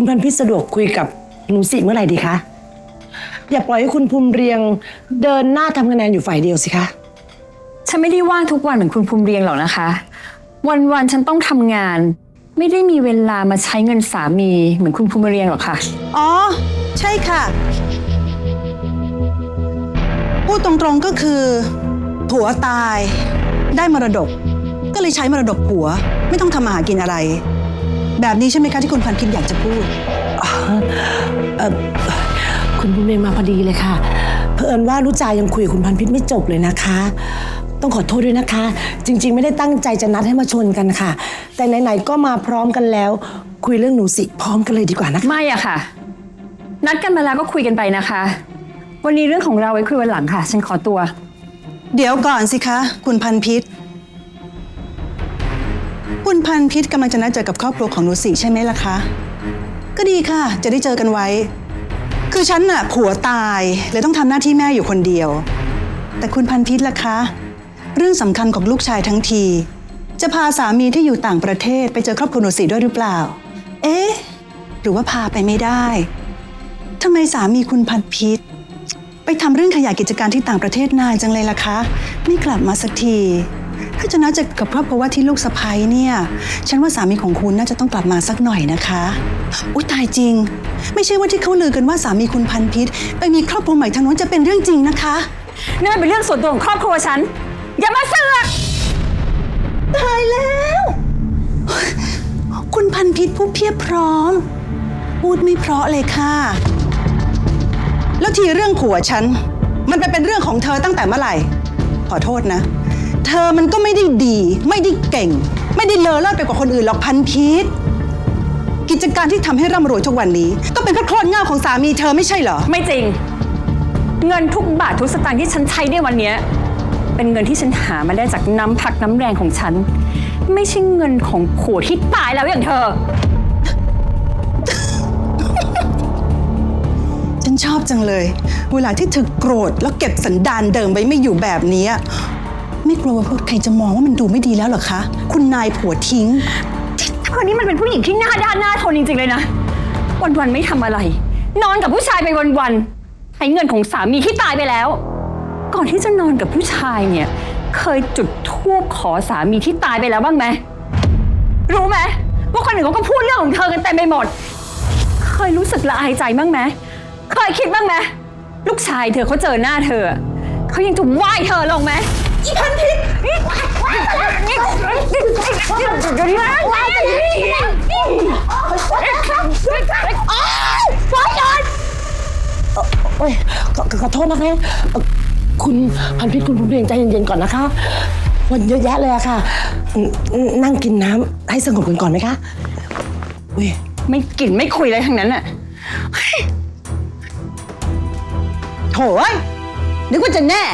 คุณพันพิษสะดวกคุยกับหนูสิเมื่อไหร่ดีคะ อย่าปล่อยให้คุณภูมิเรียง เดินหน้าทำคะแนนอยู่ฝ่ายเดียวสิคะ ฉันไม่ได้ว่างทุกวันเหมือนคุณภูมิเรียงหรอกนะคะ วันๆฉันต้องทำงาน ไม่ได้มีเวลามาใช้เงินสามีเหมือนคุณภูมิเรียงหรอกค่ะ อ๋อ ใช่ค่ะ พูดตรงๆก็คือผัวตาย ได้มรดก ก็เลยใช้มรดกผัว ไม่ต้องทำมาหากินอะไร แบบนี้ใช่ไหมคะที่คุณพันคิดอยากจะพูด เออคุณภูมิเรียงมาพอดีเลยค่ะ เผอิญว่ารู้จายังคุยกับคุณพันพิษไม่จบเลยนะคะ ต้องขอโทษด้วยนะคะ จริง ๆ ไม่ได้ตั้งใจจะนัดให้มาชนกันค่ะ แต่ไหนๆก็มาพร้อมกันแล้ว คุยเรื่องหนูสิพร้อมกันเลยดีกว่านะคะไม่อะค่ะ นัดกันมาแล้วก็คุยกันไปนะคะ วันนี้เรื่องของเราไว้คุยวันหลังค่ะ ฉันขอตัว เดี๋ยวก่อนสิคะ คุณพันพิษ คุณพันพิษกำลังจะนัดเจอกับครอบครัวของหนูสิใช่ไหมล่ะคะ ก็ดีค่ะ จะได้เจอกันไว้ คือฉันน่ะผัวตายเลยต้องทำหน้าที่แม่อยู่คนเดียว แต่คุณพันพิษล่ะคะ เรื่องสำคัญของลูกชายทั้งที จะพาสามีที่อยู่ต่างประเทศไปเจอครอบครัวหนูสิด้วยหรือเปล่า เอ๊ะ หรือว่าพาไปไม่ได้ทำไมสามีคุณพันพิษ ไปทำเรื่องขยายกิจการที่ต่างประเทศนานจังเลยล่ะคะ ไม่กลับมาสักที ถ้าจะนัดเจอกับครอบครัวว่าที่ลูกสะใภ้เนี่ย ฉันว่าสามีของคุณน่าจะต้องกลับมาสักหน่อยนะคะ อุ้ยตายจริง ไม่ใช่ว่าที่เขาลือกันว่าสามีคุณพันพิษ ไปมีครอบครัวใหม่ทางโน้นจะเป็นเรื่องจริงนะคะนี่มันเป็นเรื่องส่วนตัวของครอบครัวฉัน อย่ามาเสือก ตายแล้ว คุณพันพิษผู้เพียบพร้อม พูดไม่เพราะเลยค่ะ แล้วทีเรื่องผัวฉัน มันไปเป็นเรื่องของเธอตั้งแต่เมื่อไหร่ ขอโทษนะ เธอมันก็ไม่ได้ดี ไม่ได้เก่ง ไม่ได้เลอเลิศไปกว่าคนอื่นหรอกพันพิษกิจการที่ทำให้ร่ำรวยทุกวันนี้ ก็เป็นเพราะโคลนเง่าของสามีเธอไม่ใช่เหรอ ไม่จริง เงินทุกบาททุกสตางค์ที่ฉันใช้ในวันเนี้ยเป็นเงินที่ฉันหามาได้จากน้ำพักน้ำแรงของฉัน ไม่ใช่เงินของผัวที่ตายแล้วอย่างเธอ จังเลย เวลาที่เธอโกรธแล้วเก็บสันดานเดิมไว้ไม่อยู่แบบนี้ ไม่กลัวว่าใครจะมองว่ามันดูไม่ดีแล้วเหรอคะ คุณนายผัวทิ้ง เธอนี่มันเป็นผู้หญิงที่หน้าด้านหน้าทนจริงๆเลยนะ วันๆไม่ทำอะไร นอนกับผู้ชายไปวันๆใช้เงินของสามีที่ตายไปแล้ว ก่อนที่จะนอนกับผู้ชายเนี่ย เคยจุดธูปขอสามีที่ตายไปแล้วบ้างไหมรู้ไหมว่าคนอื่นเขาก็พูดเรื่องของเธอกันเต็มไปหมด เคยรู้สึกละอายใจบ้างไหม เคยคิดบ้างไหมลูกชายเธอเขาเจอหน้าเธอ เขายังจะไหว้เธอลงไหมอีพันทิพย์ฟ้ายอนโอ้ยขอขอโทษนะคะ คุณพันพิษคุณภูมิเรียงใจเย็นๆก่อนนะคะ วันเยอะแยะเลยอะค่ะ นั่งกินน้ำให้สงบกันก่อนไหมคะอุ้ยไม่กินไม่คุยอะไรทั้งนั้นอะ โถ่เอ้ยนึกว่าจะแน่